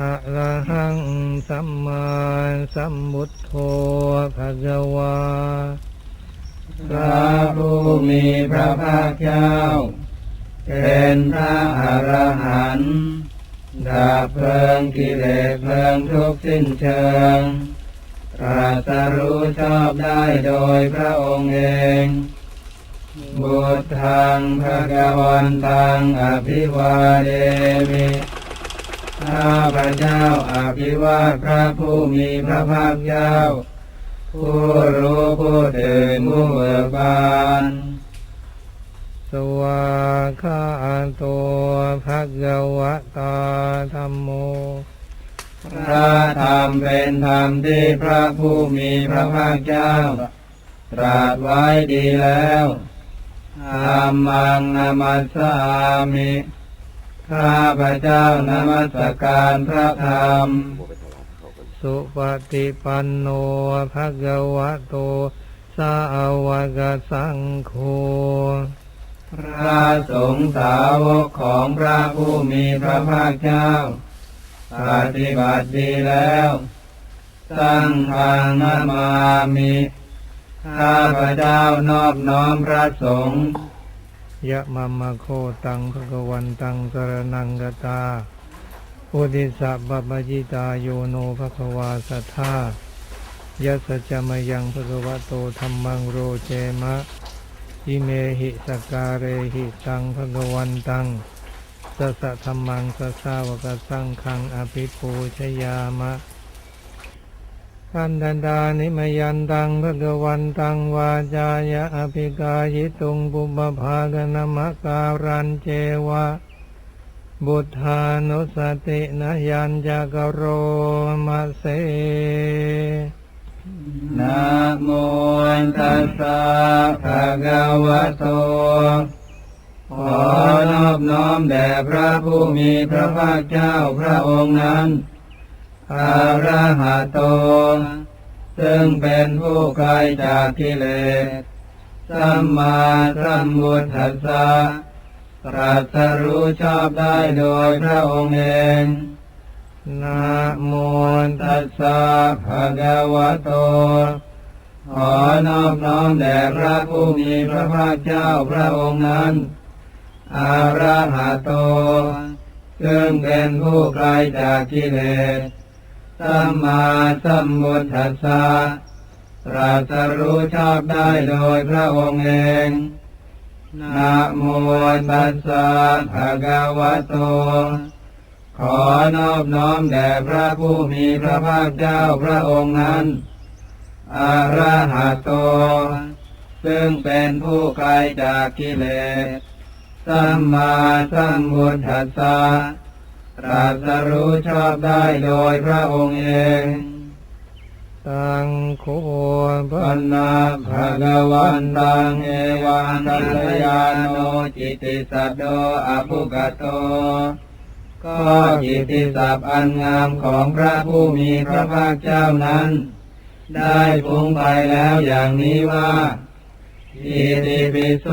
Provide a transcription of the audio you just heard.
อะระหังสัมมาสัมพุทโธภะคะวาพระผู้มีพระภาคเจ้า เป็นพระอรหันต์ดับเพลิงกิเลสเพลิงทุกข์สิ้นเชิงตรัสรู้ชอบได้โดยพระองค์เองบุตรทังพระกวันตังอภิวาเดมิ ข้าพระเจ้าอภิวาทพระผู้มีพระภาคเจ้า ผู้รู้ผู้ตื่นผู้เบิกบานสวาคาโตภะคะวะตาธัมโม พระธรรมเป็นธรรมที่พระผู้มีพระภาคเจ้า ตรัสไว้ดีแล้วธรรมังนามัสสามิ ข้าพระเจ้านมัสการพระธรรม สุปฏิปันโนภะคะวะโต สาวกสังโฆ พระสงฆ์สาวกของพระผู้มีพระภาคเจ้า ปฏิบัติดีแล้ว ตั้งทางนามามิ ข้าพระเจ้านอบน้อมพระสงฆ์ ยะมัมมะโคตังภะคะวันตังสรนังกตาอุติสัพพปจิตาโยโนภะคะวาสัทธายัสสะจมยังภะคะวะโตธัมมังโรเจมะอิเมหิสการเรหิตังภะคะวันตังสสะธรรมังสสสาวกสังฆังอภิปูชยามะ ขันธันดานิมยันตังภะคะวันตังวาจายะอภิกายิตุงปุปภากนมะการันเจวะ บุทานุสตินยัญจักโรมะเสนะโมตัสสะภะคะวะโต ขอนอบน้อมแด่พระผู้มีพระภาคเจ้าพระองค์นั้น อาระหะโต ซึ่งเป็นผู้ไกลจากกิเลส สัมมาสัมพุทธัสสะตรัสรู้ชอบได้โดยพระองค์เองนะโมตัสสะภะคะวะโต ขอนอบน้อมแด่พระผู้มีพระภาคเจ้าพระองค์นั้น อาระหะโต ซึ่งเป็นผู้ไกลจากกิเลส สัมมาสัมพุทธัสสะตรัสรู้ชอบได้โดยพระองค์เองนะโมตัสสะภะคะวะโต ขอนอบน้อมแด่พระผู้มีพระภาคเจ้าพระองค์นั้นอระหะโต ซึ่งเป็นผู้ไกลจากกิเลส สัมมาสัมพุทธัสสะ ตรัสรู้ชอบได้โดยพระองค์เองตังโคปันนาภะคะวันตังเอวังกัลยาโนจิติสัตโตอภุกโต ก็จิตติศัพอันงามของพระผู้มีพระภาคเจ้านั้น ได้พุงไปแล้วอย่างนี้ว่าอิติปิโส